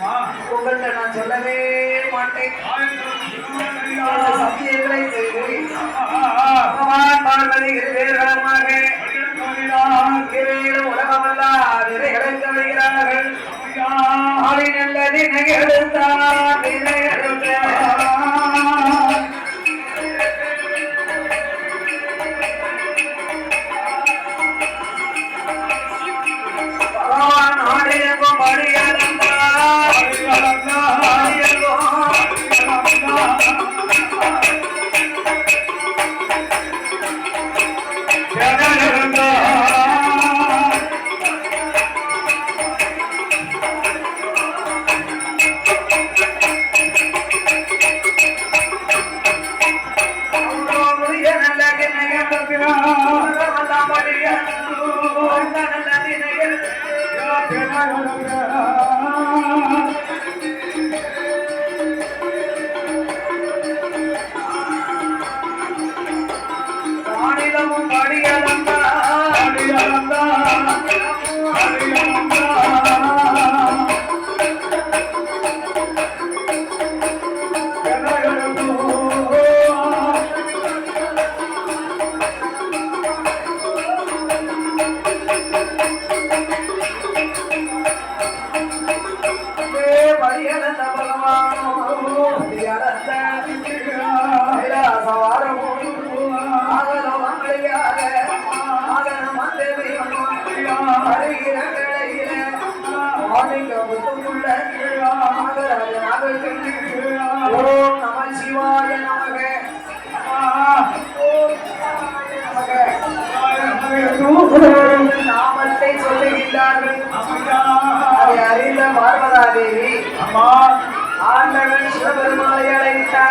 உங்கள்கிட்ட நான் சொல்லவே மாட்டேன். சத்தியங்களை செய்து பகவான் பார்வதி இருவேர்களமாக உலகமல்லாத உலகமல்லா விதைகளுக்கு வருகிறார்கள். நல்லது நிகழ்த்தான் நிகழ்த்தான் ஓம் நம சிவாய நமக. நாமத்தை சொல்லுகின்றார்கள். அதை அறிந்த பார்வதா தேவி ஆண்டவன் சிவபெருமானை அழைத்தார்.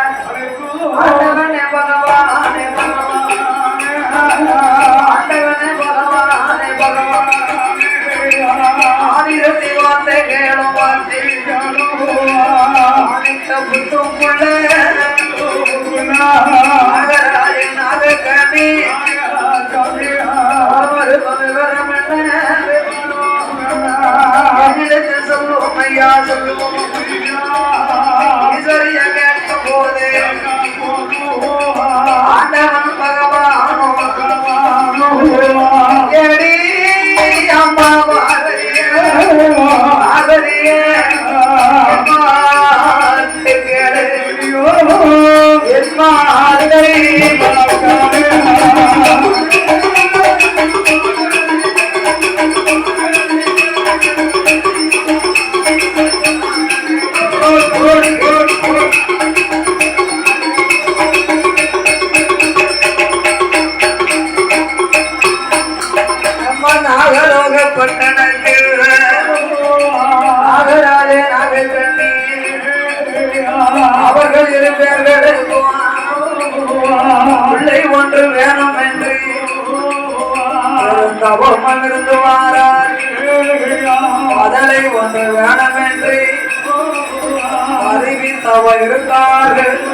சொல்லுவோம் ஐயா சொல்லுவோம் ஈஸ்வரிய இருந்தார்கள்.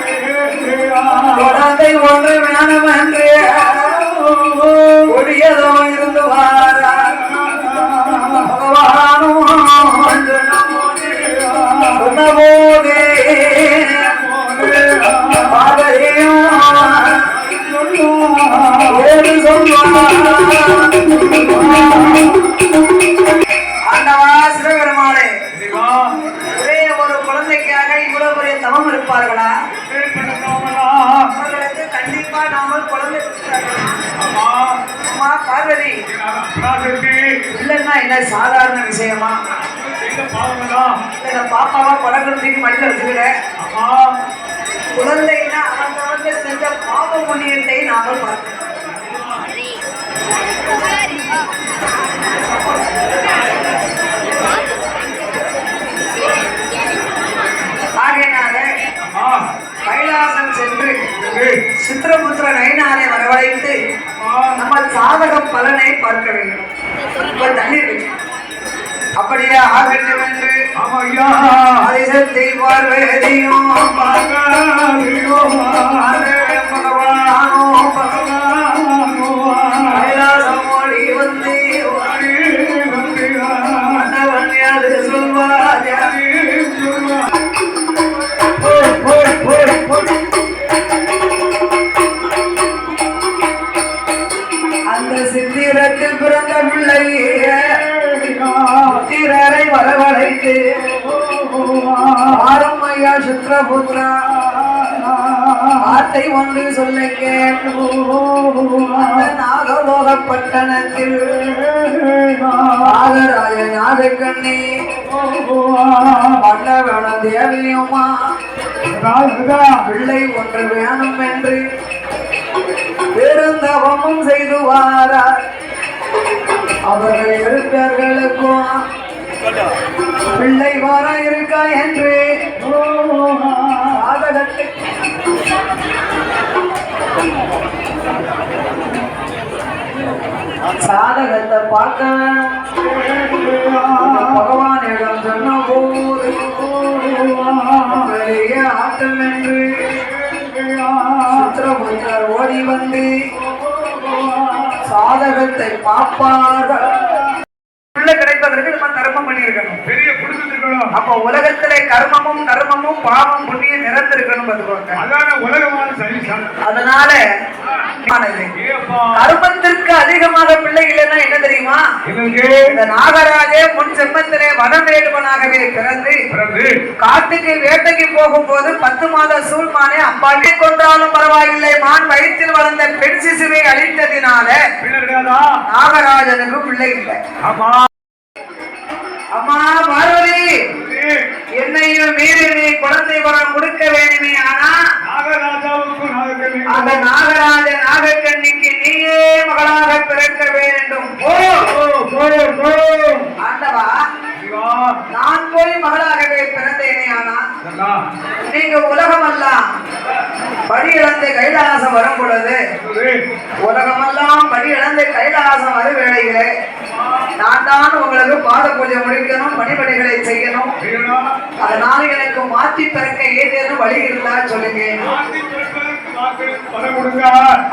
இல்லைன்னா என்ன சாதாரண விஷயமா? பாப்பாவா குழந்தைக்கு மடியில் வச்சுக்கிறேன் குழந்தைன்னா அவங்க வந்து செஞ்ச பாவ புண்ணியத்தை நாம பார்க்கணும். ஆகையினால கைலாசம் சென்று சித்திரபுத்திர நயனாரை வரவழைத்து நம்ம சாதக பலனை பார்க்க வேண்டும். இப்ப தண்ணீர். அப்படியே? ஆகட்டும் என்று அதிசத்தை பார்வதியும் பகவானோ கைலாசம் அந்த சித்திரத்தில் பிறந்த பிள்ளையரை வரவழைத்து ஆரம்மையா சுத்திரபுத்திரா ஆட்டை ஒன்று சொல்ல நாகலோகப்பட்டணத்தில் நாகராஜ நாகக்கண்ணே பண்ணவன தேவியம்மா பிள்ளை ஒன்று வேணும் என்று பெருந்தவமும் செய்து வாரார் அவர்கள் இருப்பவர்களுக்கும் பிள்ளை வர இருக்கா என்று. சாதகத்தை பார்க்க பகவானிடம் சொன்ன போது ஆட்டம் என்று. ஓடி வந்து சாதகத்தை பார்ப்பார்கள். உள்ள கிடைப்பதற்கு நம்ம கர்மம் பண்ணியிருக்கணும். பெரிய அப்ப உலகத்திலே கர்மமும் கர்மமும் பாவம் புண்ணியம் நிறந்திருக்கணும் பார்த்துக்கோங்க. அதான உலகமான அதனால கர்மத்திற்கு அதிகமாக பிள்ளை இல்லைன்னா என்ன தெரியுமா எனக்கு இந்த நாகராஜே முன் செம்மத்திலே வனவேடுவனாகவே பிறந்து பிறகு காட்டுக்கு வேட்டைக்கு போகும்போது பத்து மாத சூழ்மானே அம்பாட்டை கொன்றாலும் பரவாயில்லை. மான் வயிற்றில் வளர்ந்த பெண் சிசுவை அழித்ததினால நாகராஜனுக்கு பிள்ளை இல்லை. ஆமா. அம்மா பார்வதி என்னையும் மீறி நீ குழந்தை வரம் கொடுக்க வேண்டுமே ஆனா அந்த நாகராஜ நாகக்கண்ணிக்கு நீயே மகளாக பிறக்க வேண்டும். ஓ நீங்க உலகமெல்லாம் படி இழந்து கைலாசம் வரும் பொழுது உலகமெல்லாம் படி இழந்து கைலாசம் வரும் வேளையிலே நான் தான் உங்களுக்கு பாத பூஜை முடிக்கணும் பணிபடிகளை செய்யணும். அதனால எனக்கு மாற்றி பிறக்க ஏதேனும் வழி இருந்தா சொல்லுங்க.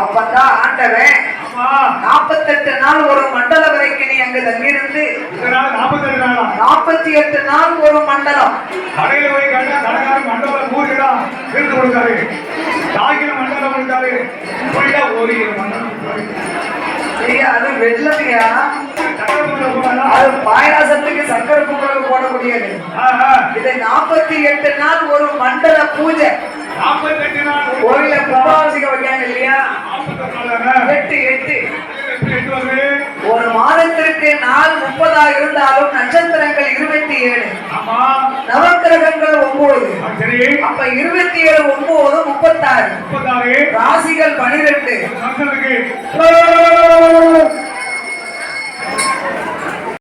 அப்பதான் ஆண்டவன் நாற்பத்தெட்டு நாள் ஒரு மண்டல வரைக்கும் நீ அங்கு தங்கியிருந்து இதனால் நாற்பத்தெட்டு நாளா நாற்பத்தி எட்டு நாள் ஒரு மண்டலம். கடையில போய் கண்டா கடைக்காரன் மண்டபம் கூறிடா எடுத்து கொடுத்தாரு. தாய்க்கிற மண்டபம் கொடுத்தாரு. இப்படியா ஒரு மண்டபம் சரியா அது வெள்ளமையா அது பாயாசத்துக்கு சக்கரை பொங்கலுக்கு போடக்கூடியது இது நாற்பத்தி எட்டு நாள் ஒரு மண்டல பூஜை. கோயில கும்பாபிஷேகம் வைக்காங்க இல்லையா? எட்டு எட்டு. ஒரு மாதத்திற்கு நாள் முப்பதா இருந்தாலும் நட்சத்திரங்கள் ஏழு. ஆமா. நவக்கிரகங்கள் ஒன்பது சரி. அப்ப இருபத்தி ஏழு ஒன்பது முப்பத்தாறு. முப்பத்தாறு. ராசிகள் பனிரெண்டு.